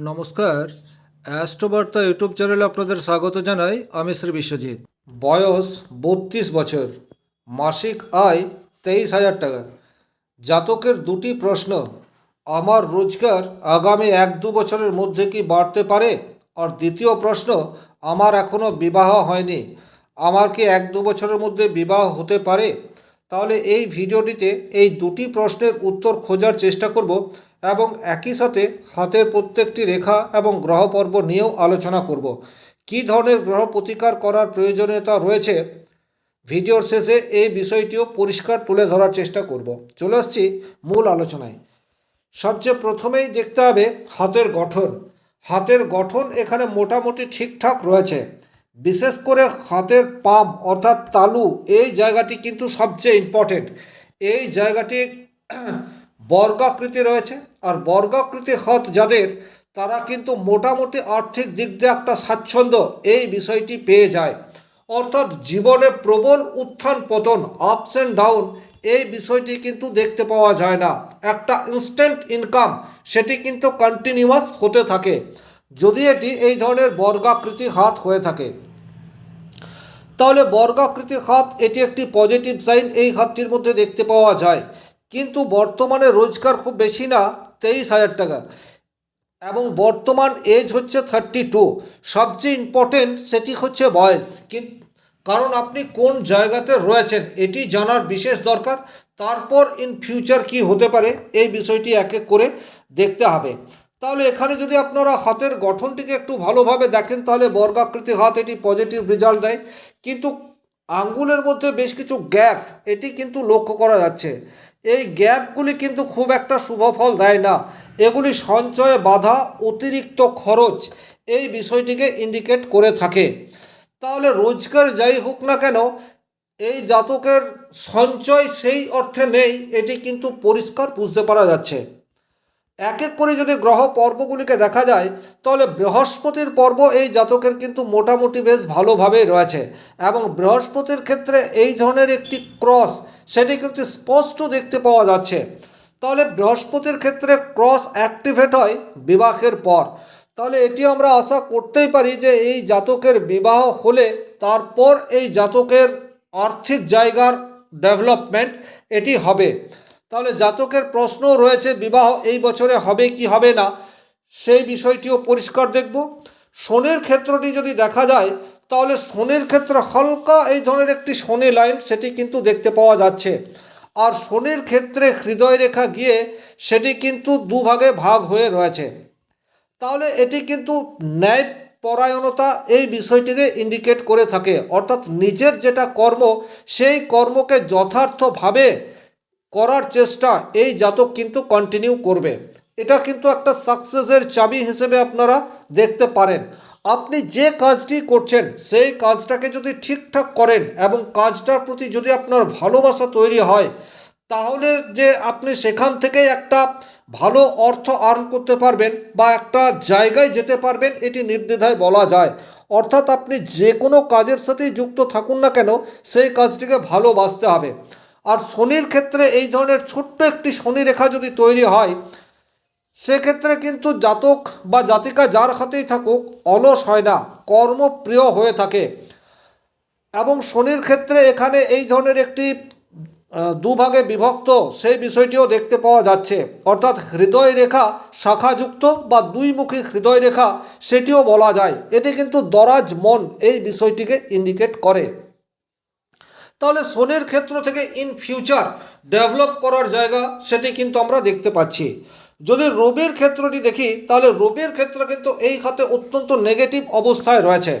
নমস্কার। অ্যাস্ট্রোবার্তা ইউটিউব চ্যানেলে আপনাদের স্বাগত জানাই। আমি শ্রী বিশ্বজিৎ। বয়স বত্রিশ বছর। মাসিক আয় তেইশ হাজার টাকা। জাতকের দুটি প্রশ্ন। আমার রোজগার আগামী এক দু বছরের মধ্যে কি বাড়তে পারে? আর দ্বিতীয় প্রশ্ন, আমার এখনও বিবাহ হয়নি। আমার কি এক দু বছরের মধ্যে বিবাহ হতে পারে? তাহলে এই ভিডিওটিতে এই দুটি প্রশ্নের উত্তর খোঁজার চেষ্টা করব। এবং একই সাথে হাতের প্রত্যেকটি রেখা এবং গ্রহ পর্ব নিয়েও আলোচনা করব। কী ধরনের গ্রহ প্রতিকার করার প্রয়োজনীয়তা রয়েছে? ভিডিওর শেষে এই বিষয়টিও পরিষ্কার তুলে ধরার চেষ্টা করব। চলে আসছি মূল আলোচনায়। সবচেয়ে প্রথমেই দেখতে হবে হাতের গঠন। হাতের গঠন এখানে মোটামুটি ঠিকঠাক রয়েছে। বিশেষ করে হাতের পাম অর্থাৎ তালু এই জায়গাটি কিন্তু সবচেয়ে ইম্পর্টেন্ট এই জায়গাটি বর্গাকৃতি রয়েছে। আর বর্গাকৃতি হাত যাদের, তারা কিন্তু মোটামুটি আর্থিক দিক দিয়ে একটা স্বাচ্ছন্দ্য, এই বিষয়টি পেয়ে যায়। অর্থাৎ জীবনে প্রবল উত্থান পতন আপস অ্যান্ড ডাউন এই বিষয়টি কিন্তু দেখতে পাওয়া যায় না। একটা ইনস্ট্যান্ট ইনকাম সেটি কিন্তু কন্টিনিউয়াস হতে থাকে, যদি এটি এই ধরনের বর্গাকৃতি হাত হয়ে থাকে। তাহলে বর্গাকৃতি হাত এটি একটি পজিটিভ সাইন এই হাতটির মধ্যে দেখতে পাওয়া যায়। কিন্তু বর্তমানে রোজগার খুব বেশি না তেইশ হাজার টাকা। এবং বর্তমান এজ হচ্ছে থার্টি টু সবচেয়ে ইম্পর্টেন্ট সেটি হচ্ছে বয়স। কিন্তু কারণ আপনি কোন জায়গাতে রয়েছেন এটি জানার বিশেষ দরকার। তারপর ইন ফিউচার কি হতে পারে এই বিষয়টি এক এক করে দেখতে হবে। তাহলে এখানে যদি আপনারা হাতের গঠনটিকে একটু ভালোভাবে দেখেন, তাহলে বর্গাকৃতি হাত এটি পজিটিভ রেজাল্ট দেয়। কিন্তু আঙ্গুলের মধ্যে বেশ কিছু গ্যাপ এটি কিন্তু লক্ষ্য করা যাচ্ছে। এই গ্যাপগুলি কিন্তু খুব একটা শুভ ফল দেয় না। এগুলি সঞ্চয়ে বাধা, অতিরিক্ত খরচ, এই বিষয়টিকে ইন্ডিকেট করে থাকে। তাহলে রোজগার যাই হোক না কেন, এই জাতকের সঞ্চয় সেই অর্থে নেই, এটি কিন্তু পরিষ্কার বুঝতে পারা যাচ্ছে। এক এক করে যদি গ্রহ পর্বগুলিকে দেখা যায়, তাহলে বৃহস্পতির পর্ব এই জাতকের কিন্তু মোটামুটি বেশ ভালোভাবেই রয়েছে। এবং বৃহস্পতির ক্ষেত্রে এই ধরনের একটি ক্রস সেটি কিন্তু স্পষ্ট দেখতে পাওয়া যাচ্ছে। তাহলে বৃহস্পতির ক্ষেত্রে ক্রস অ্যাক্টিভেট হয় বিবাহের পর। তাহলে এটি আমরা আশা করতেই পারি যে এই জাতকের বিবাহ হলে তারপর এই জাতকের আর্থিক জায়গার ডেভেলপমেন্ট এটি হবে। তাহলে জাতকের প্রশ্নও রয়েছে, বিবাহ এই বছরে হবে কি হবে না? সেই বিষয়টিও পরিষ্কার দেখব। শনির ক্ষেত্রটি যদি দেখা যায় তাহলে শনির ক্ষেত্রে হালকা এই ধরনের একটি শনি লাইন সেটি কিন্তু দেখতে পাওয়া যাচ্ছে। আর শনির ক্ষেত্রে হৃদয় রেখা গিয়ে সেটি কিন্তু দুভাগে ভাগ হয়ে রয়েছে। তাহলে এটি কিন্তু ন্যায় পরায়ণতা এই বিষয়টিকে ইন্ডিকেট করে থাকে। অর্থাৎ নিজের যেটা কর্ম, সেই কর্মকে যথার্থভাবে করার চেষ্টা এই জাতক কিন্তু কন্টিনিউ করবে। এটা কিন্তু একটা সাকসেসের চাবি হিসেবে আপনারা দেখতে পারেন। আপনি যে কাজটি করছেন, সেই কাজটাকে যদি ঠিকঠাক করেন এবং কাজটার প্রতি যদি আপনার ভালোবাসা তৈরি হয়, তাহলে যে আপনি সেখান থেকে একটা ভালো অর্থ আর্ন করতে পারবেন বা একটা জায়গায় যেতে পারবেন, এটি নির্দ্বিধায় বলা যায়। অর্থাৎ আপনি যে কোনো কাজের সাথেই যুক্ত থাকুন না কেন, সেই কাজটিকে ভালোবাসতে হবে। আর শনির ক্ষেত্রে এই ধরনের ছোট্ট একটি শনি রেখা যদি তৈরি হয় সেক্ষেত্রে কিন্তু জাতক বা জাতিকা যার হাতেই থাকুক অলস হয় না, কর্মপ্রিয় হয়ে থাকে। এবং শনির ক্ষেত্রে এখানে এই ধরনের একটি দুভাগে বিভক্ত, সেই বিষয়টিও দেখতে পাওয়া যাচ্ছে। অর্থাৎ হৃদয় রেখা শাখাযুক্ত বা দুইমুখী হৃদয় রেখা, সেটিও বলা যায়। এটি কিন্তু দরাজ মন এই বিষয়টিকে ইন্ডিকেট করে। তাহলে শনির ক্ষেত্র থেকে ইন ফিউচার ডেভেলপ করার জায়গা, সেটি কিন্তু আমরা দেখতে পাচ্ছি। যদি রবির ক্ষেত্রটি দেখি, তাহলে রবির ক্ষেত্র কিন্তু এই খাতে অত্যন্ত নেগেটিভ অবস্থায় রয়েছে।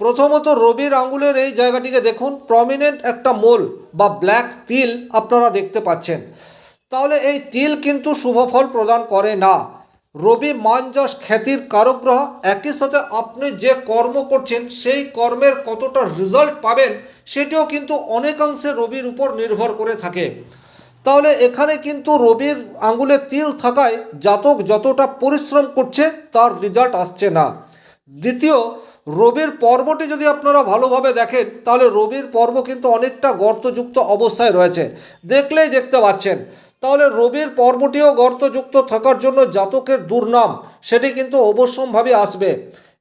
প্রথমত রবির আঙ্গুলের এই জায়গাটিকে দেখুন প্রমিনেন্ট একটা মোল বা ব্ল্যাক তিল আপনারা দেখতে পাচ্ছেন। তাহলে এই তিল কিন্তু শুভ ফল প্রদান করে না। রবি মানযশ খ্যাতির কারক গ্রহ একই সাথে আপনি যে কর্ম করছেন, সেই কর্মের কতটা রেজাল্ট পাবেন, সেটিও কিন্তু অনেকাংশে রবির উপর নির্ভর করে থাকে। তাহলে এখানে কিন্তু রবির আঙ্গুলে তিল থাকায় জাতক যতটা পরিশ্রম করছে, তার রেজাল্ট আসছে না। দ্বিতীয়, রবির পর্বটি যদি আপনারা ভালোভাবে দেখেন, তাহলে রবির পর্ব কিন্তু অনেকটা গর্তযুক্ত অবস্থায় রয়েছে। দেখলেই দেখতে পাচ্ছেন। তাহলে রবির পর্বটিও গর্তযুক্ত থাকার জন্য জাতকের দুর্নাম, সেটি কিন্তু অবশ্যমভাবে আসবে।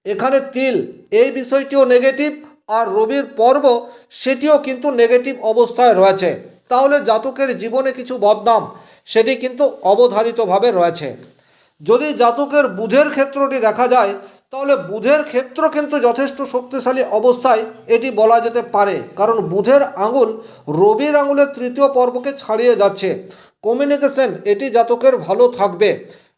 এখানে তিল, এই বিষয়টিও নেগেটিভ আর রবির পর্ব, সেটিও কিন্তু নেগেটিভ অবস্থায় রয়েছে। তাহলে জাতকের জীবনে কিছু বদনাম, সেটি কিন্তু অবধারিতভাবে রয়েছে। যদি জাতকের বুধের ক্ষেত্রটি দেখা যায়, তাহলে বুধের ক্ষেত্র কিন্তু যথেষ্ট শক্তিশালী অবস্থায় এটি বলা যেতে পারে। কারণ বুধের আঙুল রবির আঙুলের তৃতীয় পর্বকে ছাড়িয়ে যাচ্ছে। কমিউনিকেশন, এটি জাতকের ভালো থাকবে।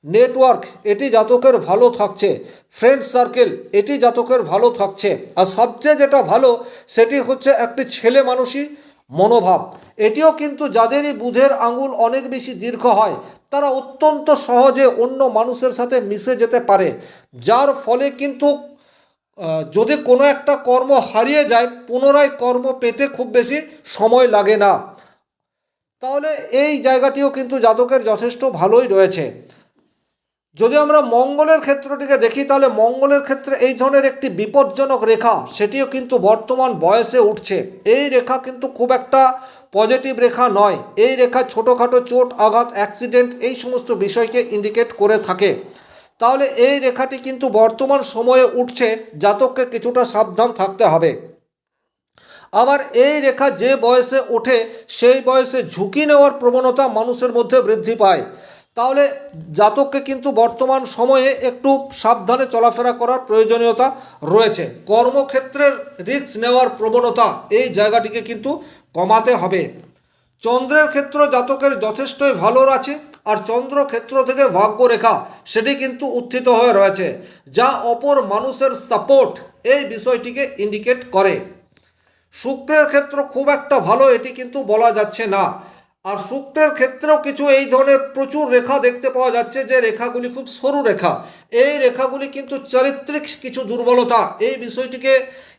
নেটওয়ার্ক, এটি জাতকের ভালো থাকছে। ফ্রেন্ড সার্কেল, এটি জাতকের ভালো থাকছে। আর সবচেয়ে যেটা ভালো, সেটি হচ্ছে একটি ছেলে মানুষই মনোভাব। এটিও কিন্তু যাদেরই বুধের আঙুল অনেক বেশি দীর্ঘ হয়, তারা অত্যন্ত সহজে অন্য মানুষের সাথে মিশে যেতে পারে, যার ফলে কিন্তু যদি কোনো একটা কর্ম হারিয়ে যায়, পুনরায় কর্ম পেতে খুব বেশি সময় লাগে না। তাহলে এই জায়গাটিও কিন্তু জাতকের যথেষ্ট ভালোই রয়েছে। যদি আমরা মঙ্গলের ক্ষেত্রটিকে দেখি, তাহলে মঙ্গলের ক্ষেত্রে এই ধরনের একটি বিপজ্জনক রেখা, সেটিও কিন্তু বর্তমান বয়সে উঠছে। এই রেখা কিন্তু খুব একটা পজিটিভ রেখা নয়। এই রেখা ছোটোখাটো চোট, আঘাত, অ্যাক্সিডেন্ট, এই সমস্ত বিষয়কে ইন্ডিকেট করে থাকে। তাহলে এই রেখাটি কিন্তু বর্তমান সময়ে উঠছে, জাতককে কিছুটা সাবধান থাকতে হবে। আবার এই রেখা যে বয়সে ওঠে, সেই বয়সে ঝুঁকি নেওয়ার প্রবণতা মানুষের মধ্যে বৃদ্ধি পায়। তাহলে জাতককে কিন্তু বর্তমান সময়ে একটু সাবধানে চলাফেরা করার প্রয়োজনীয়তা রয়েছে। কর্মক্ষেত্রের রিস্ক নেওয়ার প্রবণতা এই জায়গাটিকে কিন্তু কমাতে হবে। চন্দ্রের ক্ষেত্র জাতকের যথেষ্টই ভালো আছে আর চন্দ্র ক্ষেত্র থেকে ভাগ্যরেখা সেটি কিন্তু উত্থিত হয়ে রয়েছে, যা অপর মানুষের সাপোর্ট এই বিষয়টিকে ইন্ডিকেট করে। শুক্রের ক্ষেত্র খুব একটা ভালো, এটি কিন্তু বলা যাচ্ছে না। আর শুক্রের ক্ষেত্রেও কিছু এই ধরনের প্রচুর রেখা দেখতে পাওয়া যাচ্ছে যে রেখাগুলি খুব সরু রেখা। এই রেখাগুলি কিন্তু চারিত্রিক কিছু দুর্বলতা। এই বিষয়টিকে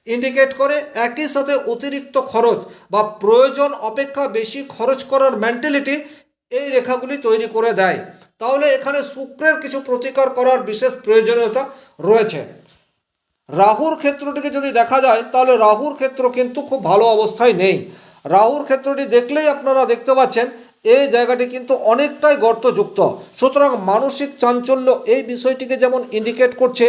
ইন্ডিকেট করে একই সাথে অতিরিক্ত খরচ বা প্রয়োজন অপেক্ষা বেশি খরচ করার মেন্টালিটি এই রেখাগুলি তৈরি করে দেয়। তাহলে এখানে শুক্রের কিছু প্রতিকার করার বিশেষ প্রয়োজনীয়তা রয়েছে। রাহুর ক্ষেত্রটিকে যদি দেখা যায়, তাহলে রাহুর ক্ষেত্র কিন্তু খুব ভালো অবস্থায় নেই। রাহুর ক্ষেত্রটি দেখলেই আপনারা দেখতে পাচ্ছেন, এই জায়গাটি কিন্তু অনেকটাই গর্তযুক্ত। সুতরাং মানসিক চাঞ্চল্য এই বিষয়টিকে যেমন ইন্ডিকেট করছে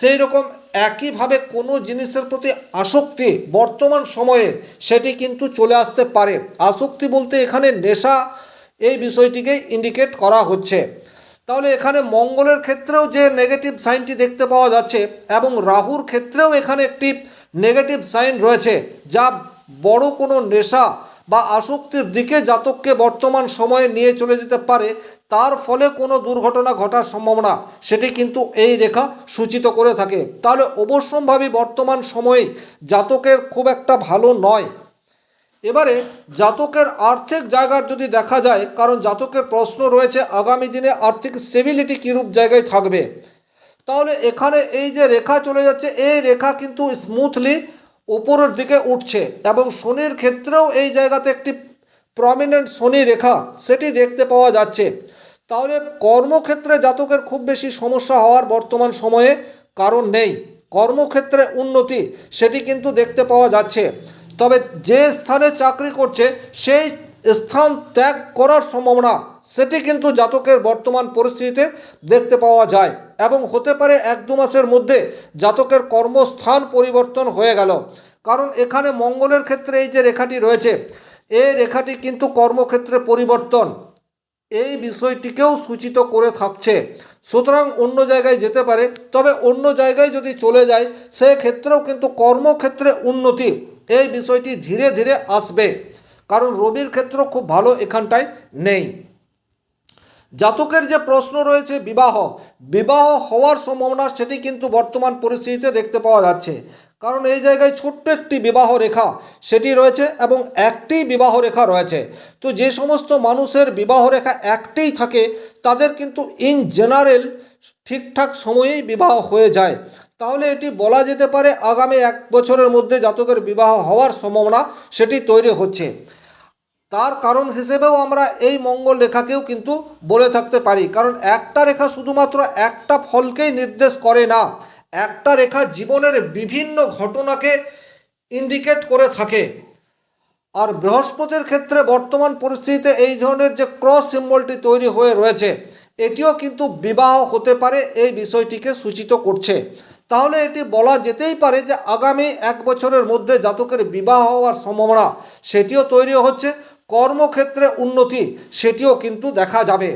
সেই রকম একইভাবে কোনো জিনিসের প্রতি আসক্তি বর্তমান সময়ে সেটি কিন্তু চলে আসতে পারে। আসক্তি বলতে এখানে নেশা, এই বিষয়টিকে ইন্ডিকেট করা হচ্ছে। তাহলে এখানে মঙ্গলের ক্ষেত্রেও যে নেগেটিভ সাইনটি দেখতে পাওয়া যাচ্ছে এবং রাহুর ক্ষেত্রেও এখানে একটি নেগেটিভ সাইন রয়েছে, যা বড় কোনো নেশা বা আসক্তির দিকে জাতককে বর্তমান সময়ে নিয়ে চলে যেতে পারে, তার ফলে কোনো দুর্ঘটনা ঘটার সম্ভাবনা, সেটি কিন্তু এই রেখা সূচিত করে থাকে। তাহলে অবশ্যম্ভাবী বর্তমান সময়ে জাতকের খুব একটা ভালো নয়। এবারে জাতকের আর্থিক জায়গার যদি দেখা যায়, কারণ জাতকের প্রশ্ন রয়েছে আগামী দিনে আর্থিক স্টেবিলিটি কীরূপ জায়গায় থাকবে। তাহলে এখানে এই যে রেখা চলে যাচ্ছে, এই রেখা কিন্তু স্মুথলি উপরের দিকে উঠছে এবং শনির ক্ষেত্রেও এই জায়গাতে একটি প্রমিনেন্ট শনি রেখা সেটি দেখতে পাওয়া যাচ্ছে। তাহলে কর্মক্ষেত্রে জাতকের খুব বেশি সমস্যা হওয়ার বর্তমান সময়ে কারণ নেই। কর্মক্ষেত্রে উন্নতি সেটি কিন্তু দেখতে পাওয়া যাচ্ছে। তবে যে স্থানে চাকরি করছে সেই স্থান ত্যাগ করার সম্ভাবনা, সেটি কিন্তু জাতকের বর্তমান পরিস্থিতিতে দেখতে পাওয়া যায় এবং হতে পারে এক দু মাসের মধ্যে জাতকের কর্মস্থান পরিবর্তন হয়ে গেল। কারণ এখানে মঙ্গলের ক্ষেত্রে এই যে রেখাটি রয়েছে এই রেখাটি কিন্তু কর্মক্ষেত্রে পরিবর্তন। এই বিষয়টিকেও সূচিত করে থাকছে। সুতরাং অন্য জায়গায় যেতে পারে, তবে অন্য জায়গায় যদি চলে যায়, সেক্ষেত্রেও কিন্তু কর্মক্ষেত্রে উন্নতি, এই বিষয়টি ধীরে ধীরে আসবে। কারণ রবির ক্ষেত্র খুব ভালো এখানটায় নেই। জাতকের যে প্রশ্ন রয়েছে বিবাহ বিবাহ হওয়ার সম্ভাবনা সেটি কিন্তু বর্তমান পরিস্থিতিতে দেখতে পাওয়া যাচ্ছে। কারণ এই জায়গায় ছোট্ট একটি বিবাহ রেখা সেটি রয়েছে এবং একটি বিবাহ রেখা রয়েছে। তো যে সমস্ত মানুষের বিবাহ রেখা একটিই থাকে, তাদের কিন্তু ইন জেনারেল ঠিকঠাক সময়েই বিবাহ হয়ে যায়। তাহলে এটি বলা যেতে পারে আগামী এক বছরের মধ্যে জাতকের বিবাহ হওয়ার সম্ভাবনা সেটি তৈরি হচ্ছে। তার কারণ হিসেবেও আমরা এই মঙ্গল রেখাকেও কিন্তু বলে থাকতে পারি। কারণ একটা রেখা শুধুমাত্র একটা ফলকেই নির্দেশ করে না, একটা রেখা জীবনের বিভিন্ন ঘটনাকে ইন্ডিকেট করে থাকে। আর বৃহস্পতির ক্ষেত্রে বর্তমান পরিস্থিতিতে এই ধরনের যে ক্রস সিম্বলটি তৈরি হয়ে রয়েছে, এটিও কিন্তু বিবাহ হতে পারে এই বিষয়টিকে সূচিত করছে। তাহলে এটি বলা যেতেই পারে যে আগামী এক বছরের মধ্যে জাতকের বিবাহ হওয়ার সম্ভাবনা সেটিও তৈরি হচ্ছে, কর্মক্ষেত্রে উন্নতি সেটিও কিন্তু দেখা যাবে।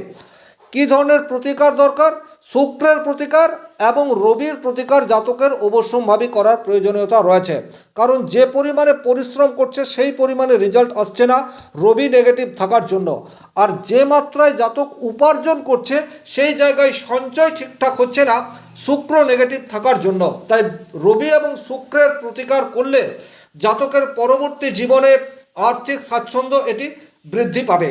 কি ধরনের প্রতিকার দরকার? শুক্রের প্রতিকার এবং রবির প্রতিকার জাতকের অবশ্যম্ভাবী করার প্রয়োজনীয়তা রয়েছে। কারণ যে পরিমাণে পরিশ্রম করছে, সেই পরিমাণে রেজাল্ট আসছে না রবি নেগেটিভ থাকার জন্য। আর যে মাত্রায় জাতক উপার্জন করছে, সেই জায়গায় সঞ্চয় ঠিকঠাক হচ্ছে না, শুক্র নেগেটিভ থাকার জন্য। তাই রবি এবং শুক্রের প্রতিকার করলে জাতকের পরবর্তী জীবনে আর্থিক স্বাচ্ছন্দ্য এটি বৃদ্ধি পাবে।